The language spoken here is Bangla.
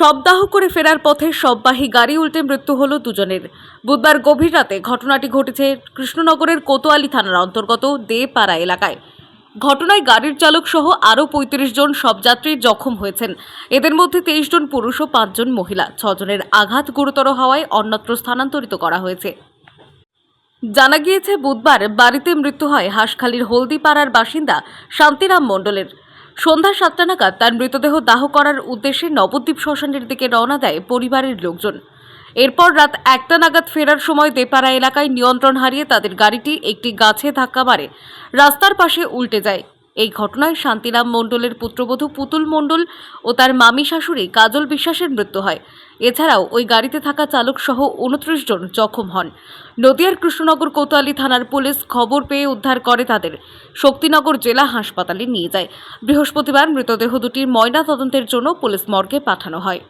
শবদাহ করে ফেরার পথে শববাহী গাড়ি উল্টে মৃত্যু হলো দুজনের। বুধবার গভীর রাতে ঘটনাটি ঘটেছে কৃষ্ণনগরের কোতোয়ালি থানার অন্তর্গত দেপাড়া এলাকায়। ঘটনায় গাড়ির চালক সহ আরও পঁয়ত্রিশ জন শবযাত্রী জখম হয়েছেন। এদের মধ্যে তেইশ জন পুরুষ ও পাঁচজন মহিলা। ছজনের আঘাত গুরুতর হওয়ায় অন্যত্র স্থানান্তরিত করা হয়েছে। জানা গিয়েছে, বুধবার বাড়িতে মৃত্যু হয় হাঁসখালীর হলদিপাড়ার বাসিন্দা শান্তিরাম মণ্ডলের। সন্ধ্যা সাতটা নাগাদ তার মৃতদেহ দাহ করার উদ্দেশ্যে নবদ্বীপ শ্মশানের দিকে রওনা দেয় পরিবারের লোকজন। এরপর রাত একটা নাগাদ ফেরার সময় দেপাড়া এলাকায় নিয়ন্ত্রণ হারিয়ে তাদের গাড়িটি একটি গাছে ধাক্কা মারে। রাস্তার পাশে উল্টে যায়। এই ঘটনায় শান্তিরাম মণ্ডলের পুত্রবধূ পুতুল মণ্ডল ও তার মামি শাশুড়ি কাজল বিশ্বাসের মৃত্যু হয়। এছাড়াও ওই গাড়িতে থাকা চালক সহ উনত্রিশ জন জখম হন। নদিয়ার কৃষ্ণনগর কোতোয়ালি থানার পুলিশ খবর পেয়ে উদ্ধার করে তাদের। শক্তিনগর জেলা হাসপাতালে নিয়ে যায়। বৃহস্পতিবার মৃতদেহ দুটির ময়না তদন্তের জন্য পুলিশ মর্গে পাঠানো হয়।